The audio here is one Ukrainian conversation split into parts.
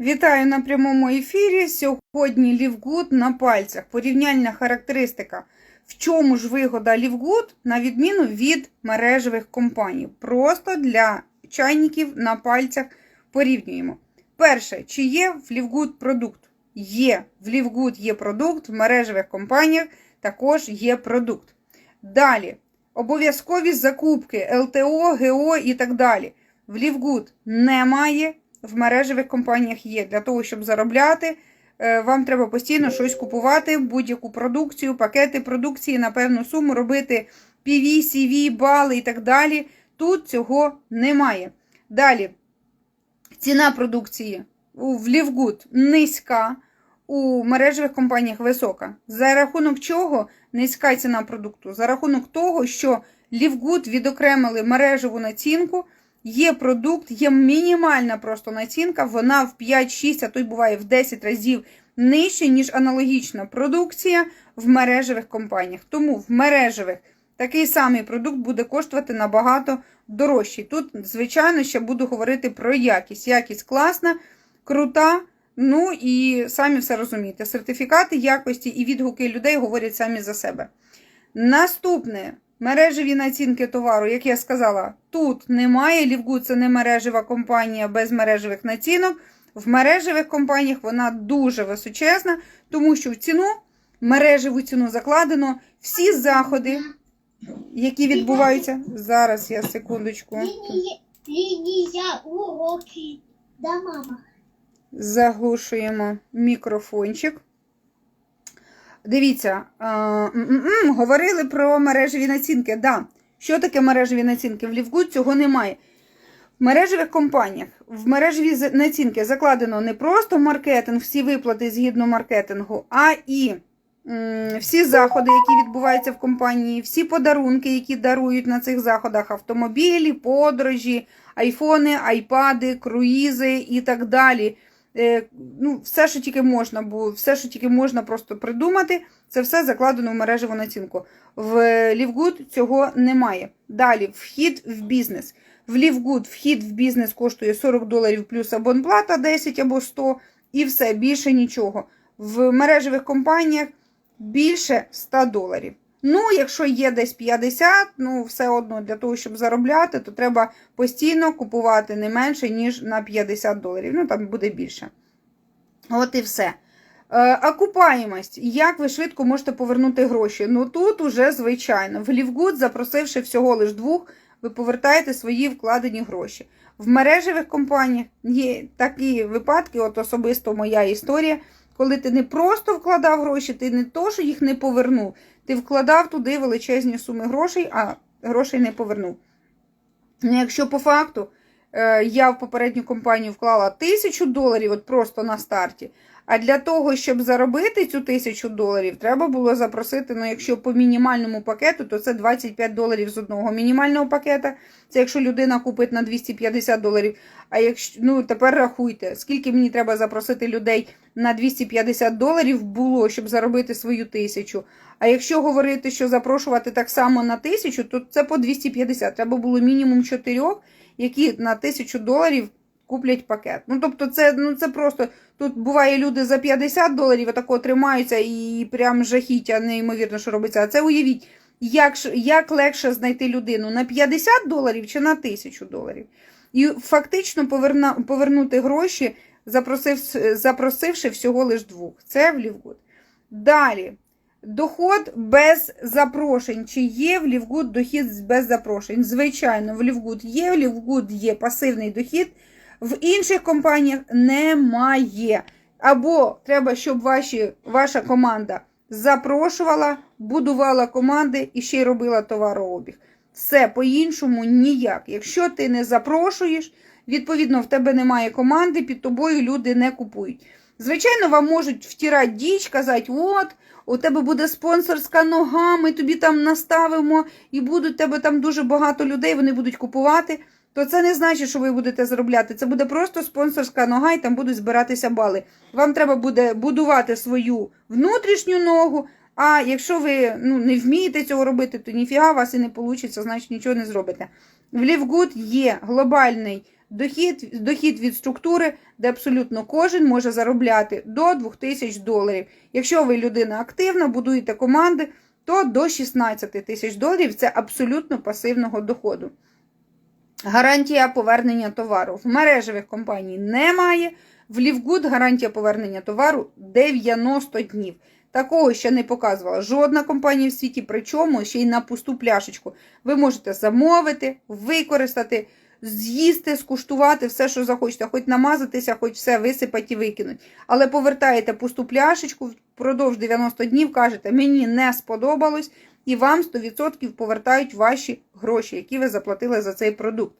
Вітаю на прямому ефірі. Сьогодні Лівгуд на пальцях. Порівняльна характеристика. В чому ж вигода Лівгуд, на відміну від мережевих компаній. Просто для чайників на пальцях порівнюємо. Перше, чи є в Лівгуд продукт? Є. В Лівгуд є продукт, в мережевих компаніях також є продукт. Далі. Обов'язкові закупки ЛТО, ГО і так далі. В Лівгуд немає, в мережевих компаніях є. Для того, щоб заробляти, е, вам треба постійно щось купувати, будь-яку продукцію, пакети продукції на певну суму, робити PV, CV, бали і так далі. Тут цього немає. Далі. Ціна продукції в Лівгуд низька, у мережевих компаніях висока. За рахунок чого низька ціна продукту? За рахунок того, що Лівгуд відокремили мережеву націнку, є продукт, є мінімальна просто націнка, вона в 5-6, а то й буває в 10 разів нижче, ніж аналогічна продукція в мережевих компаніях. Тому в мережевих такий самий продукт буде коштувати набагато дорожчий. Тут, звичайно, ще буду говорити про якість. Якість класна, крута. Ну і самі все розумієте. Сертифікати якості і відгуки людей говорять самі за себе. Наступне мережеві націнки товару, як я сказала, тут немає. Лівгуд це не мережева компанія без мережевих націнок. В мережевих компаніях вона дуже височезна, тому що в ціну, мережеву ціну закладено всі заходи, які відбуваються. Зараз я секундочку. Лінія уроки. Да, мама. Заглушуємо мікрофончик. Дивіться, м-м-м, говорили про мережеві націнки. Да. Що таке мережеві націнки? В Лівгуд цього немає. В мережевих компаніях в мережеві націнки закладено не просто маркетинг, всі виплати згідно маркетингу, а і всі заходи, які відбуваються в компанії, всі подарунки, які дарують на цих заходах: автомобілі, подорожі, айфони, айпади, круїзи і так далі. Е, ну, все, що тільки можна було, все, що тільки можна просто придумати, це все закладено в мережеву націнку. В Лівгуд цього немає. Далі, вхід в бізнес. В Лівгуд вхід в бізнес коштує 40 доларів плюс абонплата 10 або 100, і все, більше нічого. В мережевих компаніях більше 100 доларів. Ну, якщо є десь 50, ну все одно для того, щоб заробляти, то треба постійно купувати не менше, ніж на 50 доларів. Ну, там буде більше. От і все. Е, окупаємость. Як ви швидко можете повернути гроші? Ну тут уже звичайно. В Лівгуд, запросивши всього лиш двох, ви повертаєте свої вкладені гроші. В мережевих компаніях є такі випадки, от особисто моя історія, коли ти не просто вкладав гроші, ти не то, що їх не повернув, ти вкладав туди величезні суми грошей, а грошей не повернув. Ну, якщо по факту е, я в попередню компанію вклала тисячу доларів от просто на старті, а для того, щоб заробити цю тисячу доларів, треба було запросити, ну, якщо по мінімальному пакету, то це 25 доларів з одного мінімального пакета. Це якщо людина купить на 250 доларів. А якщо ну тепер рахуйте, скільки мені треба запросити людей на 250 доларів було, щоб заробити свою тисячу. А якщо говорити, що запрошувати так само на тисячу, то це по 250. Треба було мінімум чотирьох, які на тисячу доларів куплять пакет. Ну тобто, це ну це просто тут буває люди за 50 доларів отако тримаються і прям жахіття, неймовірно, що робиться. А це уявіть, як, як легше знайти людину на 50 доларів чи на 1000 доларів. І фактично поверна, повернути гроші, запросив, запросивши всього лиш двох. Це в Лівгуд. Далі. Доход без запрошень. Чи є в Лівгуд дохід без запрошень? Звичайно, в Лівгуд є, в Лівгуд є пасивний дохід, в інших компаніях немає. Або треба, щоб ваші, ваша команда запрошувала, будувала команди і ще й робила товарообіг. Все по-іншому ніяк. Якщо ти не запрошуєш, відповідно, в тебе немає команди, під тобою люди не купують. Звичайно, вам можуть втирати діч, казати, от, у тебе буде спонсорська нога, ми тобі там наставимо, і будуть тебе там дуже багато людей, вони будуть купувати. То це не значить, що ви будете заробляти. Це буде просто спонсорська нога, і там будуть збиратися бали. Вам треба буде будувати свою внутрішню ногу. А якщо ви ну, не вмієте цього робити, то ніфіга у вас і не вийде, значить нічого не зробите. В Лівгуд є глобальний дохід, дохід від структури, де абсолютно кожен може заробляти до 2000 доларів. Якщо ви людина активна, будуєте команди, то до 16 тисяч доларів це абсолютно пасивного доходу. Гарантія повернення товару. В мережевих компаній немає. В Лівгуд гарантія повернення товару 90 днів. Такого ще не показувала жодна компанія в світі, причому ще й на пусту пляшечку. Ви можете замовити, використати, з'їсти, скуштувати все, що захочете, хоч намазатися, хоч все висипати і викинуть. Але повертаєте пусту пляшечку впродовж 90 днів, кажете, мені не сподобалось, і вам 100% повертають ваші гроші, які ви заплатили за цей продукт.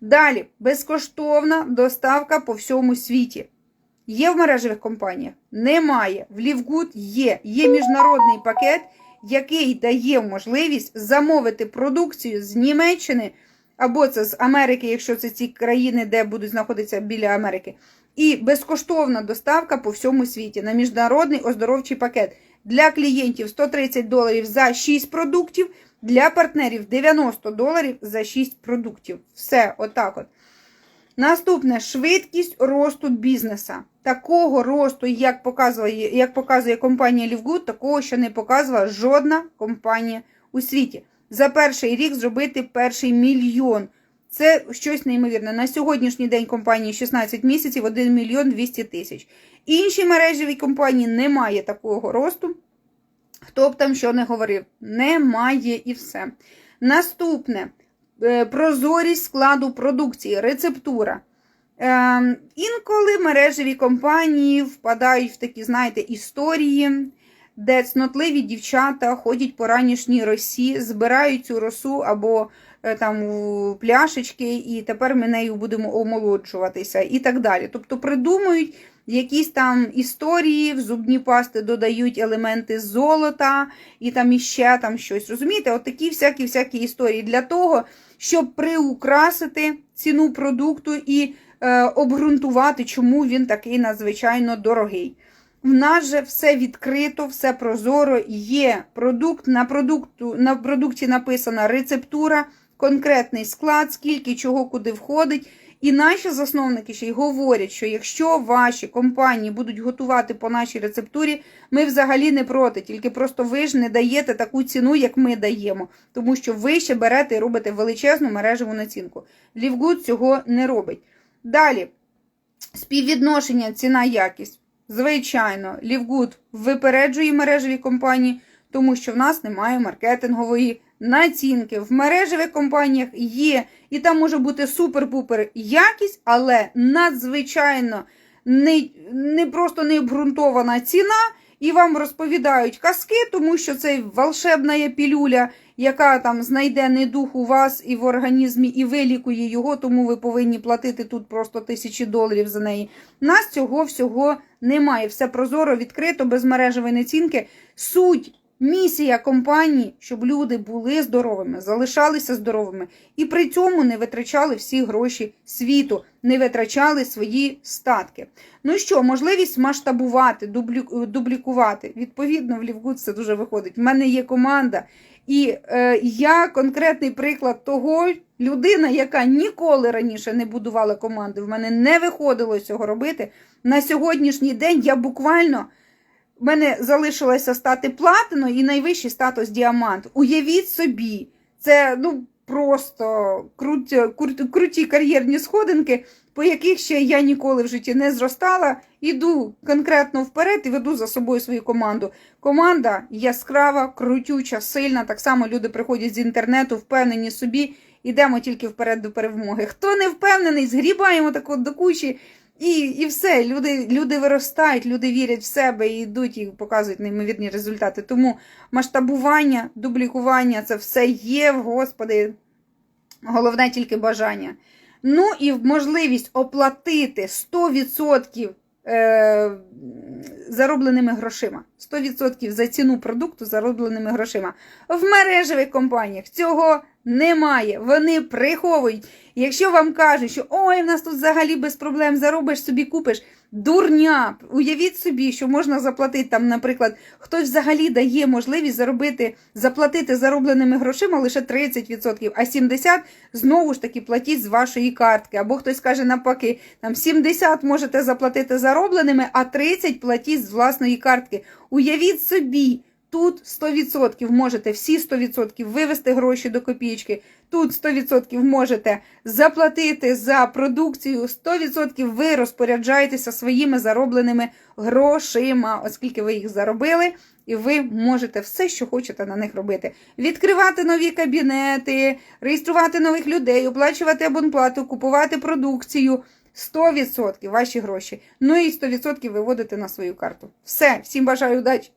Далі, безкоштовна доставка по всьому світі. Є в мережевих компаніях? Немає. В Лівгуд є. Є міжнародний пакет, який дає можливість замовити продукцію з Німеччини або це з Америки, якщо це ці країни, де будуть знаходитися біля Америки. І безкоштовна доставка по всьому світі на міжнародний оздоровчий пакет. Для клієнтів 130 доларів за 6 продуктів, для партнерів 90 доларів за 6 продуктів. Все, отак от. Наступне швидкість росту бізнеса. Такого росту, як показує, як показує компанія Лівгуд, такого ще не показувала жодна компанія у світі. За перший рік зробити перший мільйон. Це щось неймовірне. На сьогоднішній день компанії 16 місяців 1 мільйон 200 тисяч. Інші мережеві компанії немає такого росту. Хто б там що не говорив, немає і все. Наступне е, прозорість складу продукції, рецептура. Е, інколи мережеві компанії впадають в такі, знаєте, історії, де цнотливі дівчата ходять по ранішній росі, збирають цю росу або е, там пляшечки, і тепер ми нею будемо омолоджуватися і так далі. Тобто придумують якісь там історії, в зубні пасти додають елементи золота і там іще там щось. Розумієте, от такі всякі всякі історії для того, щоб приукрасити ціну продукту і е, обґрунтувати, чому він такий надзвичайно дорогий. В нас же все відкрито, все прозоро, є продукт, на, продукту, на продукті написана рецептура, конкретний склад, скільки чого куди входить. І наші засновники ще й говорять, що якщо ваші компанії будуть готувати по нашій рецептурі, ми взагалі не проти, тільки просто ви ж не даєте таку ціну, як ми даємо, тому що ви ще берете і робите величезну мережеву націнку. Лівгуд цього не робить. Далі, співвідношення ціна-якість. Звичайно, Лівгуд випереджує мережеві компанії, тому що в нас немає маркетингової націнки. В мережевих компаніях є, і там може бути супер-пупер якість, але надзвичайно не, не просто не обґрунтована ціна, і вам розповідають казки, тому що це волшебна пілюля, яка там знайде недух у вас і в організмі, і вилікує його, тому ви повинні платити тут просто тисячі доларів за неї. Нас цього всього немає. Все прозоро, відкрито, без мережевої націнки. Суть. Місія компанії, щоб люди були здоровими, залишалися здоровими і при цьому не витрачали всі гроші світу, не витрачали свої статки. Ну що, можливість масштабувати, дублю- дублікувати. Відповідно, в Лівгуд це дуже виходить. В мене є команда, і е, я конкретний приклад того, людина, яка ніколи раніше не будувала команди, в мене не виходило цього робити. На сьогоднішній день я буквально. В мене залишилося стати платиною і найвищий статус діамант. Уявіть собі, це ну просто круті, круті, кар'єрні сходинки, по яких ще я ніколи в житті не зростала. Іду конкретно вперед і веду за собою свою команду. Команда яскрава, крутюча, сильна. Так само люди приходять з інтернету, впевнені собі. Ідемо тільки вперед до перемоги. Хто не впевнений, згрібаємо так от до кучі. І і все, люди люди виростають, люди вірять в себе і йдуть і показують неймовірні результати. Тому масштабування, дублікування це все є, Господи. Головне тільки бажання. Ну і можливість оплатити 100% е, заробленими грошима. 100% за ціну продукту заробленими грошима. В мережевих компаніях цього немає. Вони приховують. Якщо вам кажуть, що ой, в нас тут взагалі без проблем заробиш собі купиш. Дурня! Уявіть собі, що можна заплатити там, наприклад, хтось взагалі дає можливість заробити, заплатити заробленими грошима лише 30%, а 70% знову ж таки платіть з вашої картки. Або хтось каже навпаки, там 70 можете заплатити заробленими, а 30 платіть з власної картки. Уявіть собі, тут 100% можете всі 100% вивести гроші до копійки. Тут 100% можете заплатити за продукцію, 100% ви розпоряджаєтеся своїми заробленими грошима, оскільки ви їх заробили, і ви можете все, що хочете на них робити. Відкривати нові кабінети, реєструвати нових людей, оплачувати абонплату, купувати продукцію. 100% ваші гроші. Ну і 100% виводити на свою карту. Все, всім бажаю удачі.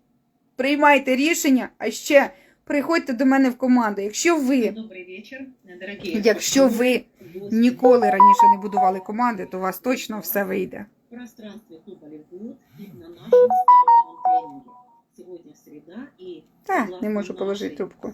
Приймайте рішення, а ще приходьте до мене в команду. Якщо ви, якщо ви ніколи раніше не будували команди, то у вас точно все вийде. Та, не можу положити трубку.